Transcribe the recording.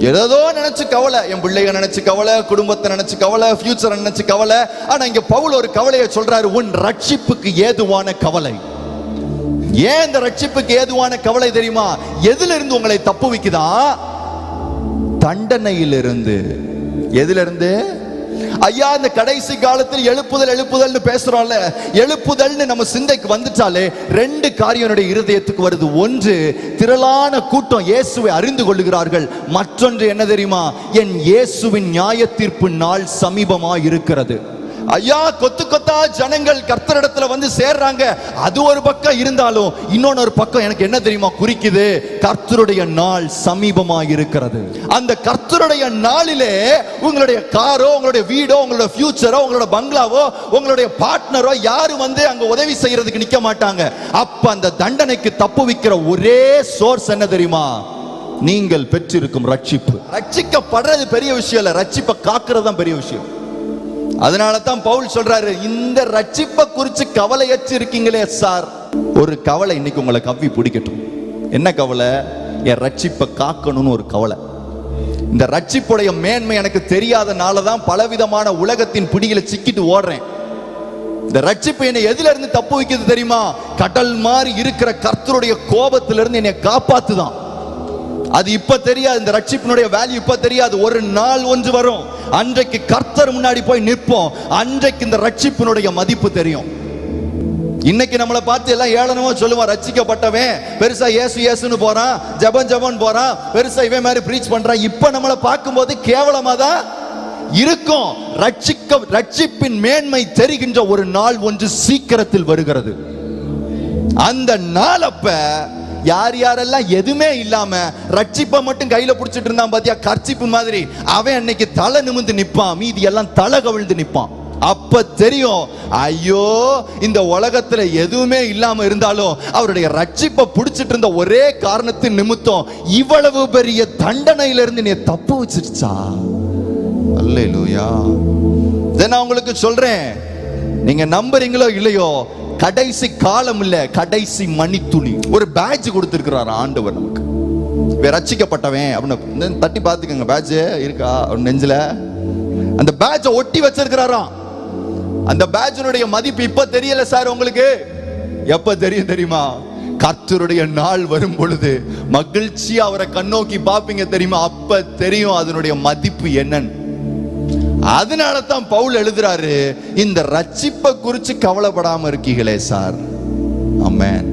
ஏதோ நினைச்சு கவலை என் பிள்ளைய நினைச்சு கவலை குடும்பத்தை நினைச்சு கவலை ஃபியூச்சரை நினைச்சு கவலை. ஆனா இங்க பவுல் ஒரு கவலையை சொல்றாரு உன் ரட்சிப்புக்கு ஏதுவான கவலை? ஏன் இந்த ரட்சிப்புக்கு ஏதுவான கவலை தெரியுமா? எதுல இருந்து உங்களை தப்புவிக்குதா? தண்டனையிலிருந்து. எதுல இருந்து ஐயா இந்த கடைசி காலத்தில் எழுப்புதல் எழுப்புதல்னு பேசுறோம்ல எழுப்புதல்னு நம்ம சிந்தைக்கு வந்துட்டாலே ரெண்டு காரியம் என்னுடைய இருதயத்துக்கு வருது. ஒன்று திரளான கூட்டம் இயேசுவை அறிந்து கொள்ளுகிறார்கள். மற்றொன்று என்ன தெரியுமா? என் இயேசுவின் நியாய தீர்ப்பு நாள் சமீபமா இருக்கிறது ஐயா கொத்து கொத்தா ஜனங்கள் கர்த்தரிடத்துல வந்து சேர்றாங்க. அது ஒரு பக்கம் இருந்தாலும் இன்னொன்னு ஒரு பக்கம் எனக்கு என்ன தெரியுமா குறிக்குது? கர்த்தருடைய நாள் சமீபமா இருக்கிறது. அந்த கர்த்தருடைய நாளிலே உங்களுடைய காரோ உங்களுடைய வீடோ உங்களோட ஃபியூச்சரோ உங்களோட பங்களாவோ உங்களுடைய பார்ட்னரோ யாரும் வந்து அங்க உதவி செய்யறதுக்கு நிக்க மாட்டாங்க. அப்ப அந்த தண்டனைக்கு தப்பு வைக்கிற ஒரே சோர்ஸ் என்ன தெரியுமா? நீங்கள் பெற்றிருக்கும் ரட்சிப்பு. ரட்சிக்கப்படுறது பெரிய விஷயம் இல்ல. ரட்சிப்பை காக்குறது தான் பெரிய விஷயம். அதனால தான் பவுல் சொல்றாரு இந்த ரட்சிப்பை குறித்து கவலையச்சு இருக்கீங்களே சார். ஒரு கவலை இன்னைக்கு உங்களை கவ்வி பிடிக்கட்டும். என்ன கவலை? என் ரட்சிப்பை காக்கணும்னு ஒரு கவலை. இந்த ரட்சிப்புடைய மேன்மை எனக்கு தெரியாதனால தான் பலவிதமான உலகத்தின் பிடியில சிக்கிட்டு ஓடுறேன். இந்த ரட்சிப்பு என்னை எதுல இருந்து தப்பு வைக்கிறது தெரியுமா? கடல் மாதிரி இருக்கிற கர்த்தருடைய கோபத்திலிருந்து என்னை காப்பாத்துதான். அது இப்ப தெரியாது. இந்த ரட்சிப்பினுடைய வேல்யூ இப்ப தெரியாது. ஒரு நாள் ஒன்று வரும். அன்றைக்கு கர்த்தர் முன்னாடி போய் நிற்போம். அன்றைக்கு இந்த ரட்சிப்பினுடைய மதிப்பு தெரியும். இன்னைக்கு நம்மளை பார்த்து எல்லாம் ஏளனமா சொல்லுவான் ரட்சிக்கப்பட்டவன் பெருசா ஏசு இயேசுன்னு போறான். ஜபம் ஜபம் போறான். பெருசா இவன் மாதிரி ப்ரீச் பண்றான். இப்ப நம்மளை பார்க்கும்போது கேவலமா தான் இருக்கும். ரட்சிக்க ரட்சிப்பின் மேன்மை தெரிகின்ற ஒரு நாள் ஒன்று சீக்கிரத்தில் வருகிறது. அந்த நாள் அப்ப யார் யாரெல்லாம் எதுவுமே இல்லாம ரட்சிப்பை மட்டும் கையில புடிச்சிட்டு இருந்தான் பாத்தியா? கர்ச்சிப்பு மாதிரி. அவன் அன்னைக்கு தலை நிமிந்து நிப்பான். மீதி எல்லாம் தலை கவிழ்ந்து நிப்பான். அப்ப தெரியும் ஐயோ இந்த உலகத்துல எதுவுமே இல்லாம இருந்தாலும் அவருடைய ரட்சிப்பை புடிச்சிட்டு இருந்த ஒரே காரணத்தின் நிமித்தம் இவ்வளவு பெரிய தண்டனையில இருந்து நீ தப்பு வச்சிருச்சா? அல்லேலூயா. இதை நான் உங்களுக்கு சொல்றேன். நீங்க நம்புறீங்களோ இல்லையோ கடைசி காலம் இல்ல கடைசி மணித்துளி. ஒரு பேட்ச் கொடுத்திருக்கிறார் ஆண்டவர் நமக்கு. ரச்சிக்கப்பட்டவன் அப்படின்னு தட்டி பார்த்துக்கோங்க பேட்ச் இருக்கா? நெஞ்சில. அந்த பேட்சை ஒட்டி வச்சிருக்கிறாராம். அந்த பேட்சனுடைய மதிப்பு இப்ப தெரியல சார் உங்களுக்கு. எப்ப தெரியும் தெரியுமா? கர்த்தருடைய நாள் வரும் பொழுது மகிழ்ச்சியா அவரை கண்ணோக்கி பார்ப்பீங்க தெரியுமா? அப்ப தெரியும் அதனுடைய மதிப்பு என்னன்னு. அதனால தான் பவுல் எழுதுறாரு இந்த ரட்சிப்பை குறித்து கவலைப்படாம இருக்கீங்களே சார். அம்மேன்